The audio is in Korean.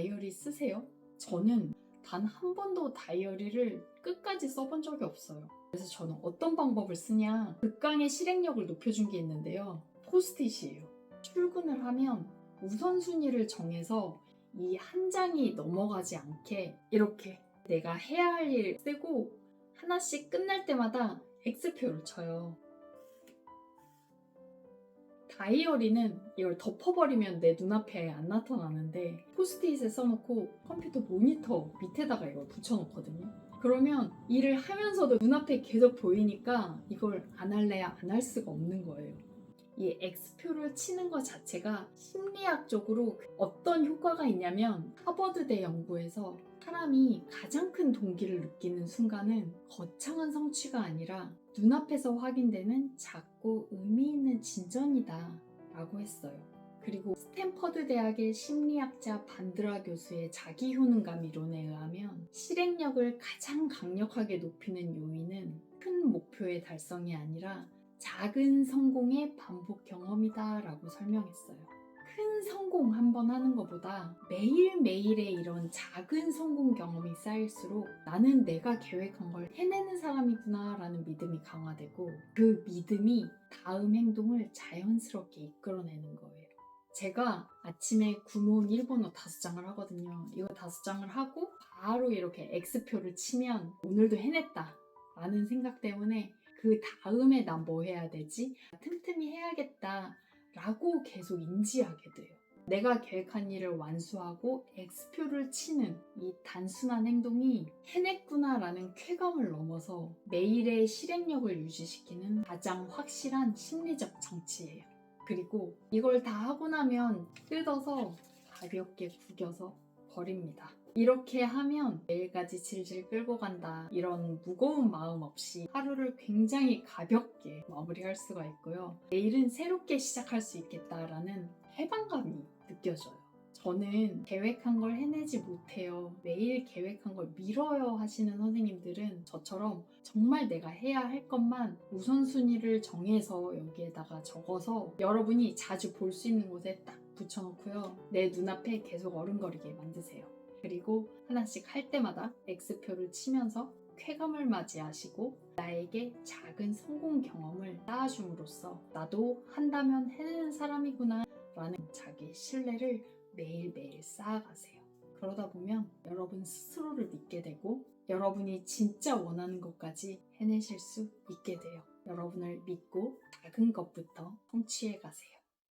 다이어리 쓰세요? 저는 단 한 번도 다이어리를 끝까지 써본 적이 없어요. 그래서 저는 어떤 방법을 쓰냐 극강의 실행력을 높여준 게 있는데요. 포스트잇이에요. 출근을 하면 우선순위를 정해서 이 한 장이 넘어가지 않게 이렇게 내가 해야 할 일 쓰고 하나씩 끝날 때마다 X표를 쳐요. 다이어리는 이걸 덮어버리면 내 눈앞에 안 나타나는데 포스트잇에 써놓고 컴퓨터 모니터 밑에다가 이걸 붙여놓거든요. 그러면 일을 하면서도 눈앞에 계속 보이니까 이걸 안 할래야 안 할 수가 없는 거예요. 이 X표를 치는 것 자체가 심리학적으로 어떤 효과가 있냐면 하버드대 연구에서 사람이 가장 큰 동기를 느끼는 순간은 거창한 성취가 아니라 눈앞에서 확인되는 작고 의미 있는 진전이다 라고 했어요. 그리고 스탠퍼드 대학의 심리학자 반드라 교수의 자기 효능감 이론에 의하면 실행력을 가장 강력하게 높이는 요인은 큰 목표의 달성이 아니라 작은 성공의 반복 경험이다 라고 설명했어요. 큰 성공 한 번 하는 것보다 매일매일의 이런 작은 성공 경험이 쌓일수록 나는 내가 계획한 걸 해내는 사람이구나 라는 믿음이 강화되고 그 믿음이 다음 행동을 자연스럽게 이끌어내는 거예요. 제가 아침에 구몬 일본어 다섯 장을 하거든요. 이거 다섯 장을 하고 바로 이렇게 X표를 치면 오늘도 해냈다 라는 생각 때문에 그 다음에 난 뭐 해야 되지? 틈틈이 해야겠다 라고 계속 인지하게 돼요. 내가 계획한 일을 완수하고 X표를 치는 이 단순한 행동이 해냈구나 라는 쾌감을 넘어서 매일의 실행력을 유지시키는 가장 확실한 심리적 장치예요. 그리고 이걸 다 하고 나면 뜯어서 가볍게 구겨서 버립니다. 이렇게 하면 내일까지 질질 끌고 간다 이런 무거운 마음 없이 하루를 굉장히 가볍게 마무리할 수가 있고요. 내일은 새롭게 시작할 수 있겠다라는 해방감이 느껴져요. 저는 계획한 걸 해내지 못해요. 매일 계획한 걸 미뤄요 하시는 선생님들은 저처럼 정말 내가 해야 할 것만 우선순위를 정해서 여기에다가 적어서 여러분이 자주 볼 수 있는 곳에 딱 붙여놓고요. 내 눈앞에 계속 어른거리게 만드세요. 그리고 하나씩 할 때마다 X표를 치면서 쾌감을 맞이하시고 나에게 작은 성공 경험을 쌓아줌으로써 나도 한다면 해내는 사람이구나 라는 자기 신뢰를 매일매일 쌓아가세요. 그러다 보면 여러분 스스로를 믿게 되고 여러분이 진짜 원하는 것까지 해내실 수 있게 돼요. 여러분을 믿고 작은 것부터 성취해 가세요.